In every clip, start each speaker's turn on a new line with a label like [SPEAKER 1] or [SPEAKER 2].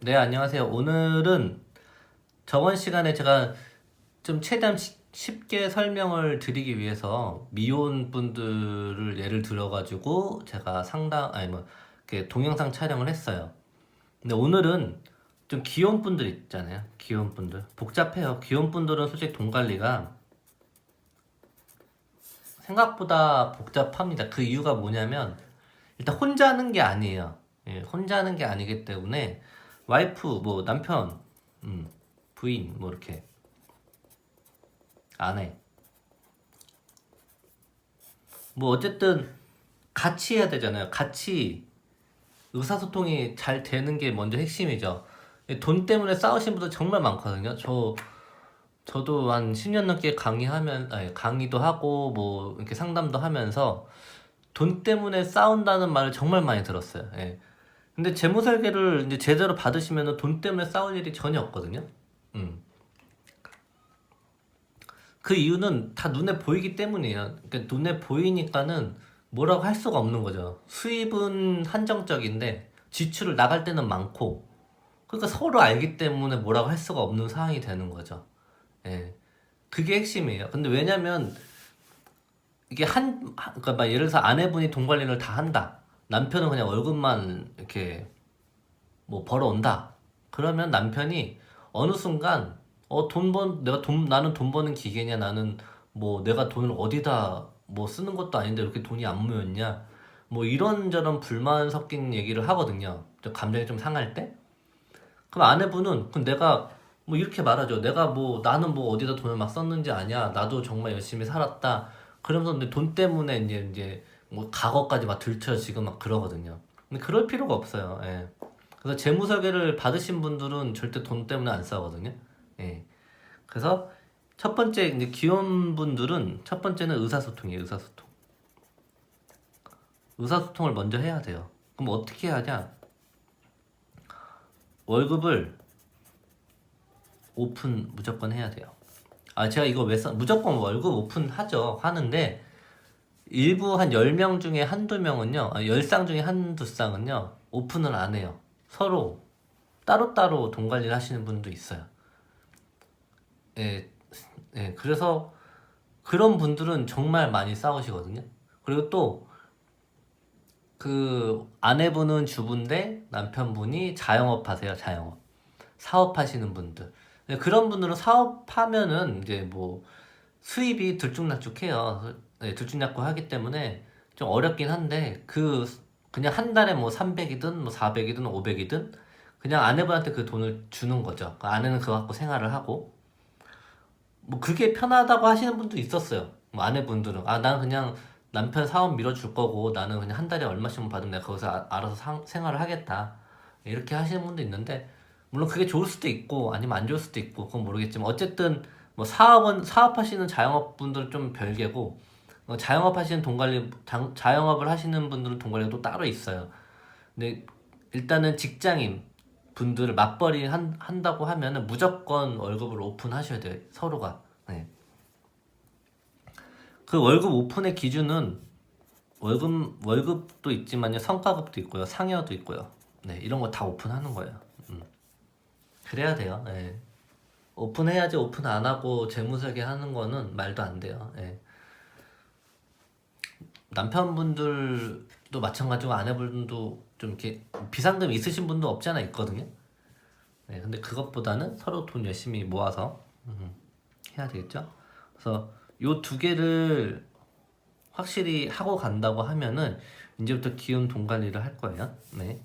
[SPEAKER 1] 네, 안녕하세요. 오늘은 저번 시간에 제가 좀 최대한 시- 쉽게 설명을 드리기 위해서 미혼 분들을 예를 들어가지고 제가 상담, 아니 뭐, 이렇게 동영상 촬영을 했어요. 근데 오늘은 좀 귀여운 분들 있잖아요. 귀여운 분들. 복잡해요. 귀여운 분들은 솔직히 돈 관리가 생각보다 복잡합니다. 그 이유가 뭐냐면 일단 혼자 하는 게 아니에요. 예, 혼자 하는 게 아니기 때문에 와이프, 뭐 남편, 음, 부인, 뭐 이렇게 아내. 뭐 어쨌든 같이 해야 되잖아요. 같이 의사소통이 잘 되는 게 먼저 핵심이죠. 돈 때문에 싸우신 분들 정말 많거든요. 저 저도 한 10년 넘게 강의하면 아니, 강의도 하고 뭐 이렇게 상담도 하면서 돈 때문에 싸운다는 말을 정말 많이 들었어요. 예. 근데 재무 설계를 이제 제대로 받으시면 돈 때문에 싸울 일이 전혀 없거든요. 음. 그 이유는 다 눈에 보이기 때문이에요. 그러니까 눈에 보이니까는 뭐라고 할 수가 없는 거죠. 수입은 한정적인데 지출을 나갈 때는 많고 그러니까 서로 알기 때문에 뭐라고 할 수가 없는 상황이 되는 거죠. 예. 그게 핵심이에요. 근데 왜냐면 이게 한, 한- 그러니까 막 예를 들어서 아내분이 돈 관리를 다 한다. 남편은 그냥 월급만 이렇게 뭐 벌어온다. 그러면 남편이 어느 순간 어 돈 번 내가 돈 나는 돈 버는 기계냐 나는 뭐 내가 돈을 어디다 뭐 쓰는 것도 아닌데 이렇게 돈이 안 모였냐 뭐 이런저런 불만 섞인 얘기를 하거든요. 좀 감정이 좀 상할 때. 그럼 아내분은 그럼 내가 뭐 이렇게 말하죠. 내가 뭐 나는 뭐 어디다 돈을 막 썼는지 아냐. 나도 정말 열심히 살았다. 그러면서 돈 때문에 이제 이제 뭐 과거까지 막 들춰지고 막 그러거든요. 근데 그럴 필요가 없어요. 예. 그래서 재무 설계를 받으신 분들은 절대 돈 때문에 안 싸우거든요. 예. 그래서 첫 번째 이제 귀여운 분들은 첫 번째는 의사소통이에요. 의사소통. 의사소통을 먼저 해야 돼요. 그럼 어떻게 하냐? 월급을 오픈 무조건 해야 돼요. 아, 제가 이거 왜 써? 무조건 월급 오픈 하죠. 하는데 일부 한 10명 중에 한두 명은요. 아, 10쌍 중에 한두 쌍은요. 오픈을 안 해요. 서로 따로따로 돈 관리를 하시는 분도 있어요. 예. 예. 그래서 그런 분들은 정말 많이 싸우시거든요. 그리고 또 그 아내분은 주부인데 남편분이 자영업 하세요. 자영업. 사업하시는 분들. 네, 그런 분들은 사업하면은 이제 뭐 수입이 들쭉날쭉해요. 네, 들쭉날쭉 하기 때문에 좀 어렵긴 한데 그 그냥 한 달에 뭐 300이든 뭐 400이든 500이든 그냥 아내분한테 그 돈을 주는 거죠. 그 아내는 그거 갖고 생활을 하고 뭐 그게 편하다고 하시는 분도 있었어요. 뭐 아내분들은 아 나는 그냥 남편 사업 밀어줄 거고 나는 그냥 한 달에 얼마씩만 받으면 내가 거기서 아- 알아서 상- 생활을 하겠다 이렇게 하시는 분도 있는데 물론 그게 좋을 수도 있고 아니면 안 좋을 수도 있고 그건 모르겠지만 어쨌든 뭐 사업은 사업하시는 자영업 분들은 좀 별개고 어, 자영업 하시는 돈 관리 장- 자영업을 하시는 분들은 돈 관리가 또 따로 있어요. 근데 일단은 직장인 분들을 맞벌이 한, 한다고 하면은 무조건 월급을 오픈하셔야 돼요. 서로가. 네. 그 월급 오픈의 기준은 월급 월급도 있지만요. 성과급도 있고요. 상여도 있고요. 네, 이런 거 다 오픈하는 거예요. 음. 그래야 돼요. 예. 오픈해야지 오픈 안 하고 재무설계 하는 거는 말도 안 돼요. 예. 남편분들도 마찬가지고 아내분도 좀 이렇게 비상금 있으신 분도 없지 않아 있거든요. 네, 근데 그것보다는 서로 돈 열심히 모아서 음, 해야 되겠죠. 그래서 요 두 개를 확실히 하고 간다고 하면은 이제부터 기운 돈 관리를 할 거예요. 네.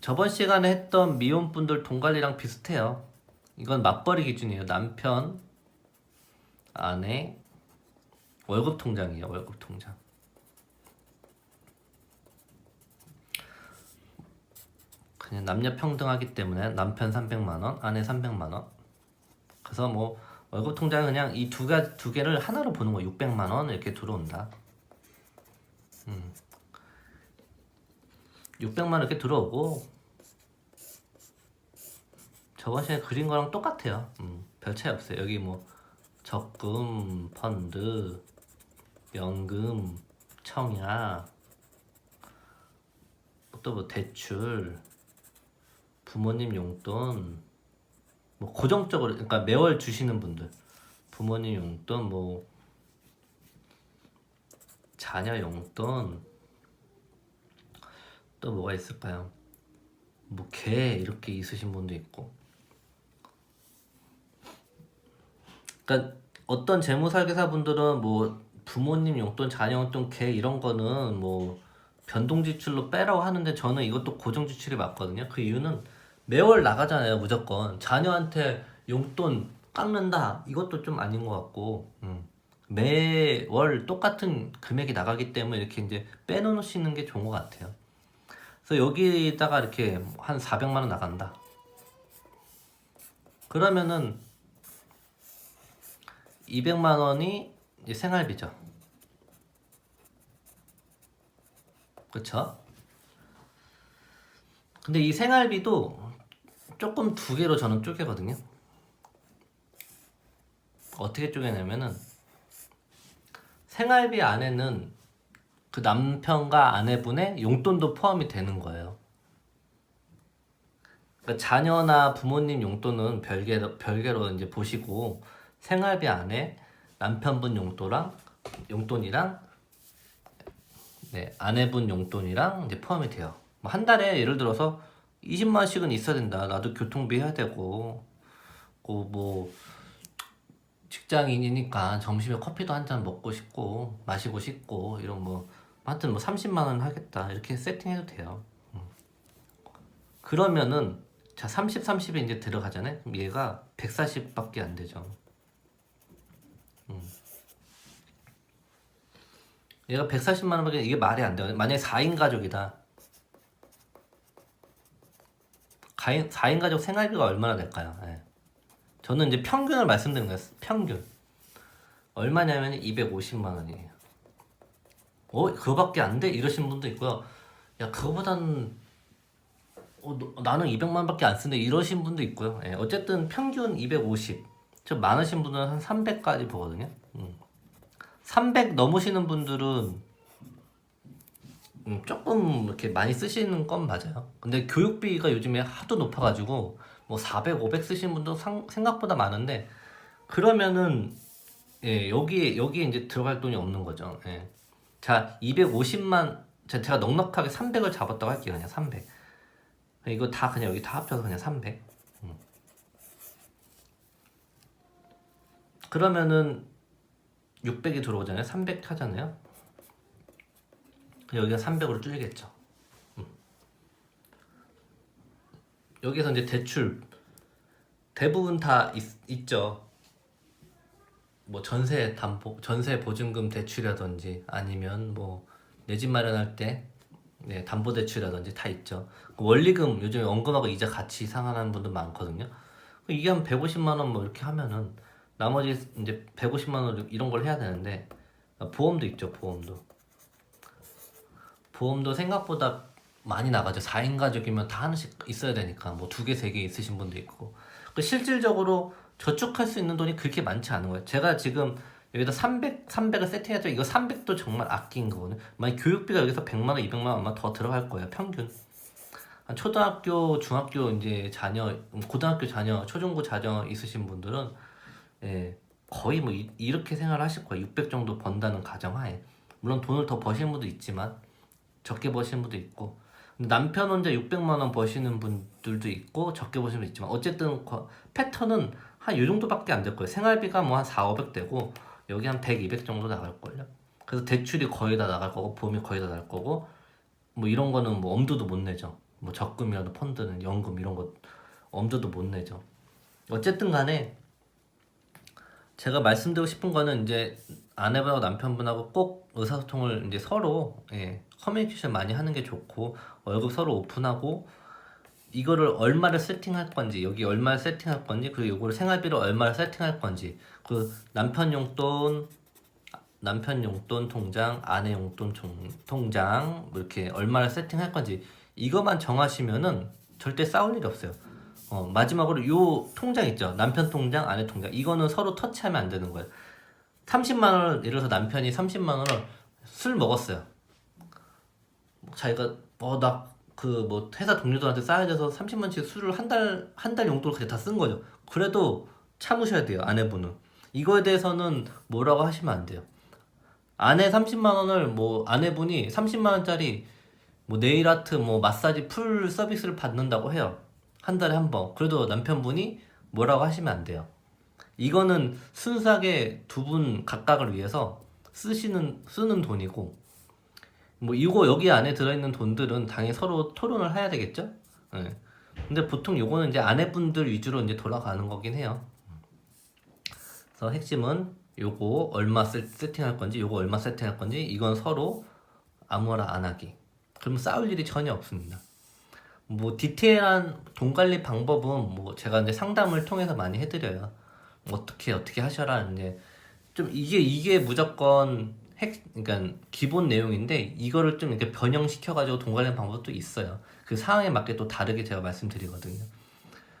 [SPEAKER 1] 저번 시간에 했던 미혼분들 돈 관리랑 비슷해요. 이건 맞벌이 기준이에요. 남편, 아내, 월급 통장이에요. 월급 통장. 그냥 남녀 평등하기 때문에 남편 300만 원, 아내 300만 원. 그래서 뭐 월급 통장 그냥 이 두 개 두 개를 하나로 보는 거 600만 원 이렇게 들어온다. 음. 600만 원 이렇게 들어오고 저번 시간에 그린 거랑 똑같아요. 음, 별 차이 없어요. 여기 뭐 적금, 펀드, 연금, 청약 또 뭐 대출, 부모님 용돈, 뭐 고정적으로 그러니까 매월 주시는 분들, 부모님 용돈, 뭐 자녀 용돈, 또 뭐가 있을까요? 뭐 개 이렇게 있으신 분도 있고. 그러니까 어떤 재무설계사 분들은 뭐 부모님 용돈, 자녀 용돈, 개 이런 거는 뭐 변동 지출로 빼라고 하는데 저는 이것도 고정 지출이 맞거든요. 그 이유는 매월 나가잖아요, 무조건. 자녀한테 용돈 깎는다. 이것도 좀 아닌 것 같고. 음. 매월 똑같은 금액이 나가기 때문에 이렇게 이제 빼놓으시는 게 좋은 것 같아요. 그래서 여기다가 이렇게 한 400만 원 나간다. 그러면은 200만 원이 생활비죠. 그쵸? 근데 이 생활비도 조금 두 개로 저는 쪼개거든요. 어떻게 쪼개냐면은 생활비 안에는 그 남편과 아내분의 용돈도 포함이 되는 거예요. 그러니까 자녀나 부모님 용돈은 별개로, 별개로 이제 보시고 생활비 안에 남편분 용돈랑 용돈이랑 네, 아내분 용돈이랑 이제 포함이 돼요. 뭐 한 달에 예를 들어서 20만 원씩은 있어야 된다. 나도 교통비 해야 되고, 그뭐 직장인이니까 점심에 커피도 한 잔 먹고 싶고 마시고 싶고 이런 뭐 하여튼 뭐 30만 원 하겠다 이렇게 세팅해도 돼요. 음. 그러면은 자 30, 30에 이제 들어가잖아요. 그럼 얘가 140밖에 안 되죠. 얘가 140만 원밖에 이게 말이 안 돼요. 만약에 4인 가족이다. 4인, 4인 가족 생활비가 얼마나 될까요? 예. 저는 이제 평균을 말씀드린 거예요. 평균. 얼마냐면 250만 원이에요. 어, 그거밖에 안 돼? 이러신 분도 있고요. 야, 그거보단 어, 너- 나는 200만 원밖에 안 쓰는데 이러신 분도 있고요. 예, 어쨌든 평균 250. 좀 많으신 분은 한 300까지 보거든요. 음. 300 넘으시는 분들은 음, 조금 이렇게 많이 쓰시는 건 맞아요. 근데 교육비가 요즘에 하도 높아가지고 뭐 400, 500 쓰시는 분도 상- 생각보다 많은데 그러면은 예, 여기 여기에 이제 들어갈 돈이 없는 거죠. 예. 자, 250만 제- 제가 넉넉하게 300을 잡았다고 할게요. 그냥 300. 이거 다 그냥 여기 다 합쳐서 그냥 300. 음. 그러면은 600이 들어오잖아요. 300 하잖아요. 여기가 300으로 줄겠죠. 음. 여기서 이제 대출 대부분 다 있, 있죠. 뭐 전세 담보 전세 보증금 대출이라든지 아니면 뭐 내 집 마련할 때 네, 담보 대출이라든지 다 있죠. 그 원리금 요즘에 원금하고 이자 같이 상환하는 분들 많거든요. 그 이게 한 150만 원 뭐 이렇게 하면은 나머지 이제 150만 원 이런 걸 해야 되는데 보험도 있죠. 보험도. 보험도 생각보다 많이 나가죠. 4인 가족이면 다 하나씩 있어야 되니까 뭐 두 개, 세 개 있으신 분도 있고. 그 실질적으로 저축할 수 있는 돈이 그렇게 많지 않은 거예요. 제가 지금 여기다 300, 300을 세팅해도 이거 300도 정말 아낀 거거든요. 만약 교육비가 여기서 100만 원, 200만 원 아마 더 들어갈 거예요. 평균. 한 초등학교, 중학교 이제 자녀, 음, 고등학교 자녀, 초중고 자녀 있으신 분들은 예, 거의 뭐 이, 이렇게 생활하실 거예요. 600 정도 번다는 가정하에. 물론 돈을 더 버시는 분도 있지만 적게 버시는 분도 있고 남편 혼자 600만 원 버시는 분들도 있고 적게 버시는 분도 있지만 어쨌든 거- 패턴은 한 요 정도밖에 안 될 거예요. 생활비가 뭐 한 4, 500 되고 여기 한 100, 200 정도 나갈 걸요. 그래서 대출이 거의 다 나갈 거고 보험이 거의 다 나갈 거고 뭐 이런 거는 뭐 엄두도 못 내죠. 뭐 적금이라도 펀드는 연금 이런 거 엄두도 못 내죠. 어쨌든 간에 제가 말씀드리고 싶은 거는 이제 아내분하고 남편분하고 꼭 의사소통을 이제 서로 예, 커뮤니케이션 많이 하는 게 좋고 월급 서로 오픈하고 이거를 얼마를 세팅할 건지 여기 얼마를 세팅할 건지 그리고 이거를 생활비를 얼마를 세팅할 건지 그 남편 용돈 남편 용돈 통장 아내 용돈 종- 통장 뭐 이렇게 얼마를 세팅할 건지 이것만 정하시면은 절대 싸울 일이 없어요. 어, 마지막으로 요 통장 있죠. 남편 통장, 아내 통장. 이거는 서로 터치하면 안 되는 거예요. 30만 원을 예를 들어서 남편이 30만 원을 술 먹었어요. 자기가 어 나 그 뭐 회사 동료들한테 쌓아야 돼서 30만씩 술을 한 달 한 달 용도로 그냥 다쓴 거죠. 그래도 참으셔야 돼요 아내분은. 이거에 대해서는 뭐라고 하시면 안 돼요. 아내 30만 원을 뭐 아내분이 30만 원짜리 뭐 네일 아트 뭐 마사지 풀 서비스를 받는다고 해요. 한 달에 한 번. 그래도 남편분이 뭐라고 하시면 안 돼요. 이거는 순수하게 두 분 각각을 위해서 쓰시는 쓰는 돈이고 뭐 이거 여기 안에 들어있는 돈들은 당연히 서로 토론을 해야 되겠죠. 예. 근데 보통 요거는 이제 아내분들 위주로 이제 돌아가는 거긴 해요. 그래서 핵심은 요거 얼마 세- 세팅할 건지 요거 얼마 세팅할 건지 이건 서로 아무거나 안 하기. 그러면 싸울 일이 전혀 없습니다. 뭐 디테일한 돈 관리 방법은 뭐 제가 이제 상담을 통해서 많이 해드려요. 어떻게 어떻게 하셔라 이제 좀 이게 이게 무조건 핵 그러니까 기본 내용인데 이거를 좀 이렇게 변형시켜 가지고 돈 관리 방법도 있어요. 그 상황에 맞게 또 다르게 제가 말씀드리거든요.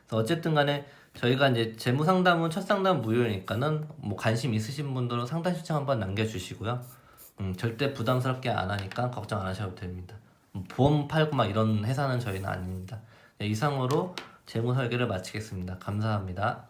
[SPEAKER 1] 그래서 어쨌든 간에 저희가 이제 재무 상담은 첫 상담 무료니까는 뭐 관심 있으신 분들은 상담 신청 한번 남겨주시고요. 음, 절대 부담스럽게 안 하니까 걱정 안 하셔도 됩니다. 뭐 보험 팔고 막 이런 회사는 저희는 아닙니다. 네, 이상으로 재무 설계를 마치겠습니다. 감사합니다.